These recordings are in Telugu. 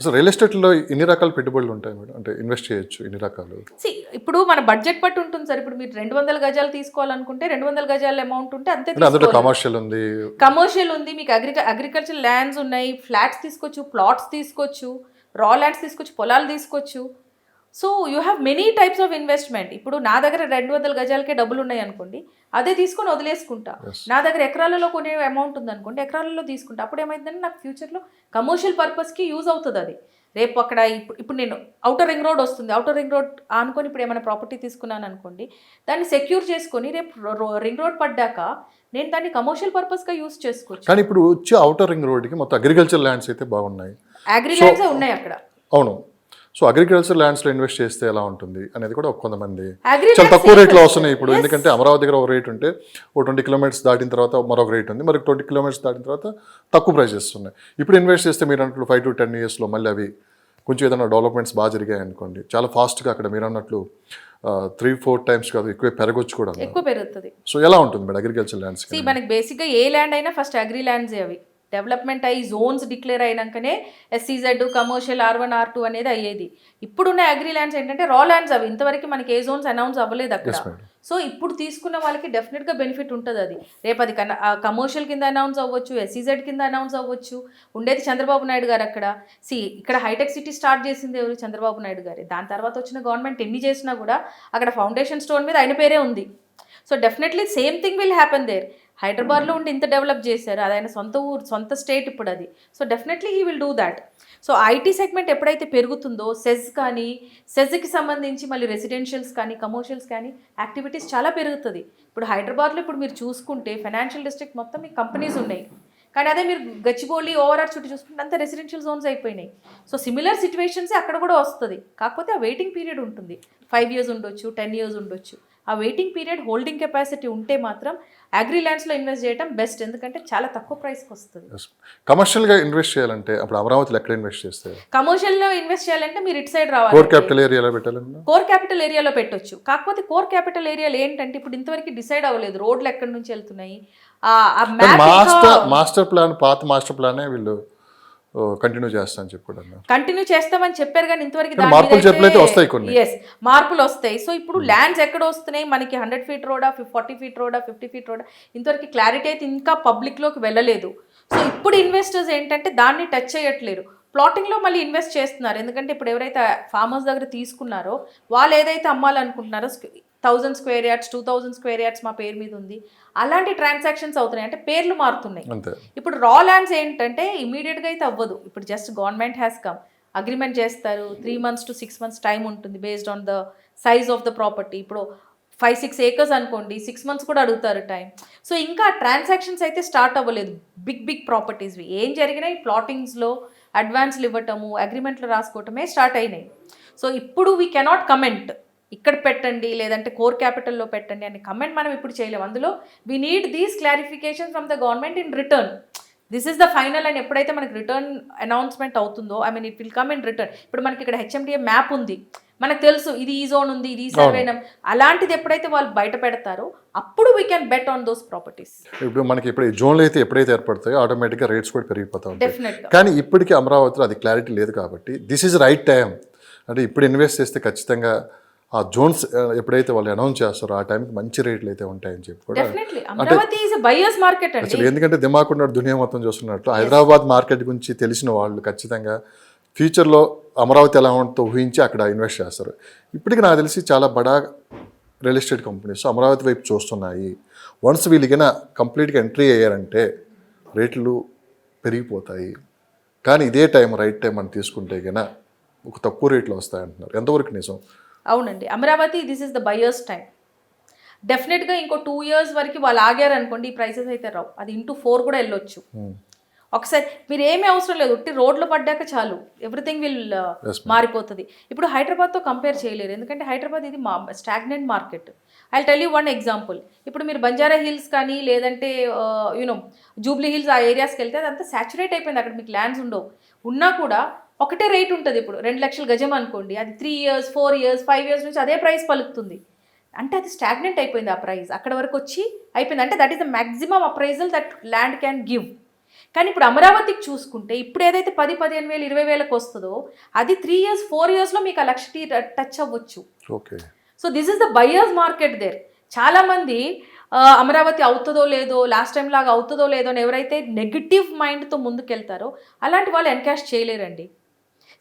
అసలు రియల్ ఎస్టేట్లో ఎన్ని రకాల పెట్టుబడులు ఉంటాయి మేడం. అంటే ఇన్వెస్ట్ చేయొచ్చు ఎన్ని రకాలు. ఇప్పుడు మన బడ్జెట్ బట్టి ఉంటుంది సార్. ఇప్పుడు మీరు రెండు వందల గజాలు తీసుకోవాలనుకుంటే రెండు వందల గజాల అమౌంట్ ఉంటే అంతే అందులో. కమర్షియల్ ఉంది. కమర్షియల్ ఉంది. మీకు అగ్రిక అగ్రికల్చర్ ల్యాండ్స్ ఉన్నాయి. ఫ్లాట్స్ తీసుకోవచ్చు ప్లాట్స్ తీసుకోవచ్చు రా ల్యాండ్స్ తీసుకోవచ్చు పొలాలు తీసుకోవచ్చు. So you have many types of investment. ఇప్పుడు నా దగ్గర రెండు వందల గజాలకే డబ్బులు ఉన్నాయి అనుకోండి అదే తీసుకొని వదిలేసుకుంటా. నా దగ్గర ఎకరాలలో కొనే అమౌంట్ ఉంది అనుకోండి ఎకరాలలో తీసుకుంటా. అప్పుడు ఏమైందంటే నాకు ఫ్యూచర్లో కమర్షియల్ పర్పస్కి యూజ్ అవుతుంది అది రేపు అక్కడ ఇప్పుడు ఇప్పుడు నేను అవుటర్ రింగ్ రోడ్ వస్తుంది. అవుటర్ రింగ్ రోడ్ ఆనుకొని ఇప్పుడు ఏమైనా ప్రాపర్టీ తీసుకున్నాను అనుకోండి దాన్ని సెక్యూర్ చేసుకొని రేపు రింగ్ రోడ్ పడ్డాక నేను దాన్ని కమర్షియల్ పర్పస్గా యూజ్ చేసుకోవచ్చు. కానీ ఇప్పుడు వచ్చే అవుటర్ రింగ్ రోడ్కి మొత్తం అగ్రికల్చర్ ల్యాండ్స్ అయితే బాగున్నాయి. అగ్రి So- ల్యాండ్సే ఉన్నాయి అక్కడ. అవును. సో అగ్రికల్చర్ ల్యాండ్స్లో ఇన్వెస్ట్ చేస్తే ఎలా ఉంటుంది అనేది కూడా కొంతమంది చాలా తక్కువ రేట్లో వస్తున్నాయి ఇప్పుడు. ఎందుకంటే అమరావతి దగ్గర ఒక రేట్ ఉంటే ఒక ట్వంటీ కిలోమీటర్స్ దాటిన తర్వాత మరొక రేట్ ఉంది. మరి ట్వంటీ కిలోమీటర్స్ దాటిన తర్వాత తక్కువ ప్రైజెస్ ఉన్నాయి. ఇప్పుడు ఇన్వెస్ట్ చేస్తే మీరు అన్నట్లు ఫైవ్ టు టెన్ ఇయర్స్లో మళ్ళీ అవి కొంచెం ఏదైనా డెవలప్మెంట్స్ బాగా జరిగాయి అనుకోండి. చాలా ఫాస్ట్గా అక్కడ మీరు అన్నట్లు త్రీ ఫోర్ టైమ్స్ కాదు ఎక్కువ పెరగొచ్చు కూడా ఎక్కువ పెరుగుతుంది. సో ఎలా ఉంటుంది మేడం అగ్రికల్చర్ ల్యాండ్స్ మనకి బేసిక్గా ఏ ల్యాండ్ అయినా ఫస్ట్ అగ్రి ల్యాండ్స్ అవి. డెవలప్మెంట్ అయ్యి zones declare అయినాకనే SEZ commercial R one R two అనేది అయ్యేది. ఇప్పుడున్న అగ్రి ల్యాండ్స్ ఏంటంటే రా ల్యాండ్స్ అవి. ఇంతవరకు మనకి ఏ జోన్స్ అనౌన్స్ అవ్వలేదు అక్కడ. సో ఇప్పుడు తీసుకున్న వాళ్ళకి డెఫినెట్గా బెనిఫిట్ ఉంటుంది అది. రేపు అది కమర్షియల్ కింద అనౌన్స్ అవ్వచ్చు ఎస్సీజెడ్ కింద అనౌన్స్ అవ్వచ్చు. ఉండేది చంద్రబాబు నాయుడు గారు అక్కడ. సి ఇక్కడ హైటెక్ సిటీ స్టార్ట్ చేసింది ఎవరు? చంద్రబాబు నాయుడు గారి. దాని తర్వాత వచ్చిన గవర్నమెంట్ ఎన్ని చేసినా కూడా అక్కడ ఫౌండేషన్ స్టోన్ మీద ఆయన పేరే ఉంది. So definitely same thing will happen there హైదరాబాద్లో ఉండి ఇంత డెవలప్ చేశారు. అది ఆయన సొంత ఊరు సొంత స్టేట్ ఇప్పుడు అది. So definitely he will do that so IT segment ఎప్పుడైతే పెరుగుతుందో సెజ్ కానీ సెజ్కి సంబంధించి మళ్ళీ రెసిడెన్షియల్స్ కానీ కమర్షియల్స్ కానీ యాక్టివిటీస్ చాలా పెరుగుతుంది. ఇప్పుడు హైదరాబాద్లో ఇప్పుడు మీరు చూసుకుంటే ఫైనాన్షియల్ డిస్ట్రిక్ట్ మొత్తం మీకు కంపెనీస్ ఉన్నాయి. కానీ అదే మీరు గచ్చిబౌలి ఓవరాల్ చుట్టూ చూసుకుంటే అంత రెసిడెన్షియల్ జోన్స్ అయిపోయినాయి. సో సిమిలర్ సిచ్యువేషన్స్ అక్కడ కూడా వస్తుంది. కాకపోతే ఆ వెయిటింగ్ పీరియడ్ ఉంటుంది. ఫైవ్ ఇయర్స్ ఉండొచ్చు టెన్ ఇయర్స్ ఉండొచ్చు. ఆ వెయిటింగ్ పీరియడ్ హోల్డింగ్ కెపాసిటీ ఉంటే మాత్రం అగ్రి ల్యాండ్స్లో ఇన్వెస్ట్ చేయడం బెస్ట్ ఎందుకంటే చాలా తక్కువ ప్రైస్కి వస్తుంది. కమర్షియల్గా ఇన్వెస్ట్ చేయాలంటే అప్పుడు అమరావతిలో ఎక్కడ ఇన్వెస్ట్ చేస్తే కమర్షియల్లో ఇన్వెస్ట్ చేయాలంటే మీరు ఇటు సైడ్ కోర్ రావాలి క్యాపిటల్ ఏరియాలో పెట్టాలన్నా? కోర్ క్యాపిటల్ ఏరియాలో పెట్టొచ్చు. కాకపోతే కోర్ క్యాపిటల్ ఏరియాలో ఏంటంటే ఇప్పుడు ఇంతవరకు డిసైడ్ అవ్వలేదు. రోడ్లు ఎక్కడి నుంచి వెళ్తున్నాయి? మాస్టర్ మాస్టర్ ప్లాన్ పాత మాస్టర్ ప్లానే వీళ్ళు కంటిన్యూ చేస్తా అని చెప్పి కూడా అన్నారు. కంటిన్యూ చేస్తామని చెప్పారు కానీ ఇంతవరకు మార్పులు చెప్పలేదు, వస్తాయి కొన్ని. ఎస్ మార్పులు వస్తాయి. సో ఇప్పుడు ల్యాండ్స్ ఎక్కడ వస్తున్నాయి? మనకి హండ్రెడ్ ఫీట్ రోడా ఫార్టీ ఫీట్ రోడా ఫిఫ్టీ ఫీట్ రోడా ఇంతవరకు క్లారిటీ అయితే ఇంకా పబ్లిక్లోకి వెళ్ళలేదు. సో ఇప్పుడు ఇన్వెస్టర్స్ ఏంటంటే దాన్ని టచ్ చేయట్లేరు. ప్లాటింగ్లో మళ్ళీ ఇన్వెస్ట్ చేస్తున్నారు. ఎందుకంటే ఇప్పుడు ఎవరైతే ఫార్మర్స్ దగ్గర తీసుకున్నారో వాళ్ళు ఏదైతే అమ్మాలనుకుంటున్నారో thousand square yards two thousand square yards మా పేరు మీద ఉంది. అలాంటి ట్రాన్సాక్షన్స్ అవుతున్నాయి. అంటే పేర్లు మారుతున్నాయి. ఇప్పుడు రా ల్యాండ్స్ ఏంటంటే ఇమీడియట్గా అయితే అవ్వదు. ఇప్పుడు just government has come agreement చేస్తారు. Three months to six months time ఉంటుంది based on the size of the property ఇప్పుడు ఫైవ్ సిక్స్ ఏకర్స్ అనుకోండి సిక్స్ మంత్స్ కూడా అడుగుతారు టైం సో ఇంకా ట్రాన్సాక్షన్స్ అయితే స్టార్ట్ అవ్వలేదు. బిగ్ బిగ్ ప్రాపర్టీస్వి ఏం జరిగినాయి ప్లాటింగ్స్లో అడ్వాన్స్లు ఇవ్వటము అగ్రిమెంట్లు రాసుకోవటమే స్టార్ట్ అయినాయి. సో ఇప్పుడు వీ కెనాట్ కమెంట్ ఇక్కడ పెట్టండి లేదంటే కోర్ క్యాపిటల్లో పెట్టండి అని కమెంట్ మనం ఇప్పుడు చేయలేము అందులో we need these clarification from the government in return this is the final అని ఎప్పుడైతే మనకి రిటర్న్ అనౌన్స్మెంట్ అవుతుందో I mean it will come in return ఇప్పుడు మనకి ఇక్కడ హెచ్ఎండిఏ మ్యాప్ ఉంది. మనకు తెలుసు ఇది ఈ జోన్ ఉంది ఇది ఈ సర్వే అలాంటిది ఎప్పుడైతే వాళ్ళు బయట పెడతారో అప్పుడు we can bet on those properties ఇప్పుడు మనకి ఇప్పుడు ఈ జోన్లు అయితే ఎప్పుడైతే ఏర్పడతాయో ఆటోమేటిక్గా రేట్స్ కూడా పెరిగిపోతా ఉంటాయి. కానీ ఇప్పటికీ అమరావతిలో అది క్లారిటీ లేదు కాబట్టి దిస్ ఈజ్ రైట్ టైం అంటే ఇప్పుడు ఇన్వెస్ట్ చేస్తే ఖచ్చితంగా ఆ జోన్స్ ఎప్పుడైతే వాళ్ళు అనౌన్స్ చేస్తారో ఆ టైంకి మంచి రేట్లు అయితే ఉంటాయని చెప్పి కూడా అసలు ఎందుకంటే దిమాకుండా దునియా మొత్తం చూస్తున్నట్లు హైదరాబాద్ మార్కెట్ గురించి తెలిసిన వాళ్ళు ఖచ్చితంగా ఫ్యూచర్లో అమరావతి ఎలా ఉంటుందో ఊహించి అక్కడ ఇన్వెస్ట్ చేస్తారు. ఇప్పటికి నాకు తెలిసి చాలా బడా రియల్ ఎస్టేట్ కంపెనీస్ అమరావతి వైపు చూస్తున్నాయి. వన్స్ వీళ్ళకిన కంప్లీట్గా ఎంట్రీ అయ్యారంటే రేట్లు పెరిగిపోతాయి. కానీ ఇదే టైం రైట్ టైం అని తీసుకుంటే కనుక ఒక తక్కువ రేట్లో వస్తాయంటున్నారు. ఎంతవరకు నిజం? అవునండి. Amaravati this is the buyers time డెఫినెట్గా ఇంకో టూ ఇయర్స్ వరకు వాళ్ళు ఆగారు అనుకోండి ఈ ప్రైసెస్ అయితే రావు. అది ఇంటూ ఫోర్ కూడా వెళ్ళొచ్చు. Hmm. ఒకసారి మీరు ఏమీ అవసరం లేదు. ఉట్టి రోడ్లు పడ్డాక చాలు. ఎవ్రీథింగ్ విల్ మారిపోతుంది. ఇప్పుడు హైదరాబాద్తో కంపేర్ చేయలేరు. ఎందుకంటే హైదరాబాద్ ఇది మా stagnant market I tell you one example ఇప్పుడు మీరు బంజారా హిల్స్ కానీ లేదంటే యూనో జూబ్లీ హిల్స్ ఆ ఏరియాస్కి వెళ్తే అదంతా సాచురేట్ అయిపోయింది. అక్కడ మీకు ల్యాండ్స్ ఉండవు. ఉన్నా కూడా ఒకటే రేట్ ఉంటుంది ఇప్పుడు. రెండు లక్షల గజం అనుకోండి అది three years four years five years నుంచి అదే ప్రైస్ పలుకుతుంది. అంటే అది స్టాగ్నెంట్ అయిపోయింది ఆ ప్రైస్ అక్కడ వరకు వచ్చి అయిపోయింది. అంటే that is the maximum appraisal that land can give కానీ ఇప్పుడు అమరావతికి చూసుకుంటే ఇప్పుడు ఏదైతే పది పదిహేను వేలు ఇరవై వేలకు వస్తుందో అది త్రీ ఇయర్స్ ఫోర్ ఇయర్స్లో మీకు ఆ లక్ష టచ్ అవ్వచ్చు. Okay. So this is the buyers market there చాలామంది అమరావతి అవుతుందో లేదో లాస్ట్ టైం లాగా అవుతుందో లేదో అని ఎవరైతే నెగిటివ్ మైండ్తో ముందుకెళ్తారో అలాంటి వాళ్ళు ఎన్కాష్ చేయలేరండి.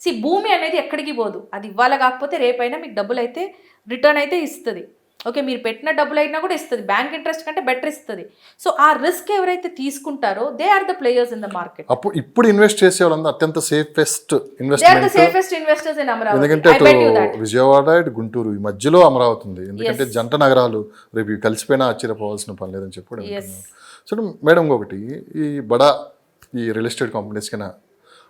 సి భూమి అనేది ఎక్కడికి పోదు. అది ఇవ్వాలి కాకపోతే రేపైనా మీకు డబ్బులు అయితే రిటర్న్ అయితే ఇస్తుంది. ఓకే మీరు పెట్టిన డబ్బులు అయినా కూడా ఇస్తుంది. బ్యాంక్ ఇంట్రెస్ట్ కంటే బెటర్ ఇస్తుంది. సో ఆ రిస్క్ ఎవరైతే తీసుకుంటారో they are the players in the market. అప్పుడు ఇప్పుడు ఇన్వెస్ట్ చేసే వాళ్ళందరూ అత్యంత safest investment safest investors in Amaravati. ఎందుకంటే విజయవాడ గుంటూరు ఈ మధ్యలో అమరావతి ఉంది. ఎందుకంటే జంట నగరాలు రేపు కలిసిపోయినా ఆశ్చర్యపోవాల్సిన పని లేదని చెప్పి. సో మేడం ఇంకొకటి ఈ బడా ఈ రియల్ ఎస్టేట్ కంపెనీస్ కింద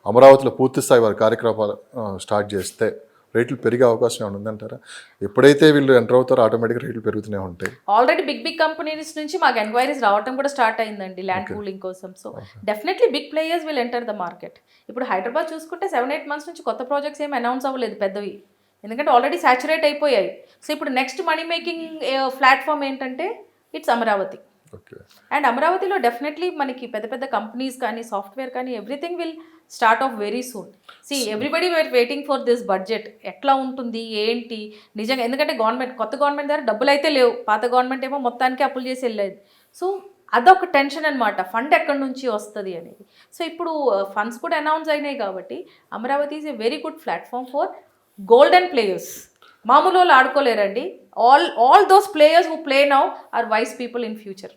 అమరావతిలో పూర్తి స్థాయి వారి కార్యకలాపాలు ఆ, స్టార్ట్ చేస్తే రేట్లు పెరిగే అవకాశం ఏమైనా ఉందంటారా? ఎప్పుడైతే వీళ్ళు ఎంటర్ అవుతారో ఆటోమేటిక్గా రేట్లు పెరుగుతూనే ఉంటాయి. ఆల్రెడీ బిగ్ బిగ్ కంపెనీస్ నుంచి మాకు ఎంక్వైరీస్ రావటం కూడా స్టార్ట్ అయిందండి ల్యాండ్ పూలింగ్ కోసం. So definitely big players will enter the market ఇప్పుడు హైదరాబాద్ చూసుకుంటే సెవెన్ ఎయిట్ మంత్స్ నుంచి కొత్త ప్రాజెక్ట్స్ ఏమి అనౌన్స్ అవ్వలేదు పెద్దవి. ఎందుకంటే ఆల్రెడీ సాచురేట్ అయిపోయాయి. సో ఇప్పుడు నెక్స్ట్ మనీ మేకింగ్ ప్లాట్ఫామ్ ఏంటంటే ఇట్స్ అమరావతి అండ్ అమరావతిలో డెఫినెట్లీ మనకి పెద్ద పెద్ద కంపెనీస్ కానీ సాఫ్ట్వేర్ కానీ everything will start of very soon. See everybody were waiting for this budget ఎట్లా ఉంటుంది? ఏంటి? నిజంగా ఎందుకంటే గవర్నమెంట్ కొత్త గవర్నమెంట్ దగ్గర డబ్బులు అయితే లేవు. పాత గవర్నమెంట్ ఏమో మొత్తానికి అప్పులు చేసి వెళ్ళేది సో అదొక టెన్షన్ అనమాట ఫండ్ ఎక్కడి నుంచి వస్తుంది అనేది. సో ఇప్పుడు ఫండ్స్ కూడా అనౌన్స్ అయినాయి కాబట్టి Amaravati is a very good platform for golden players మామూలు వాళ్ళు ఆడుకోలేరండి. All all those players who play now are wise people in future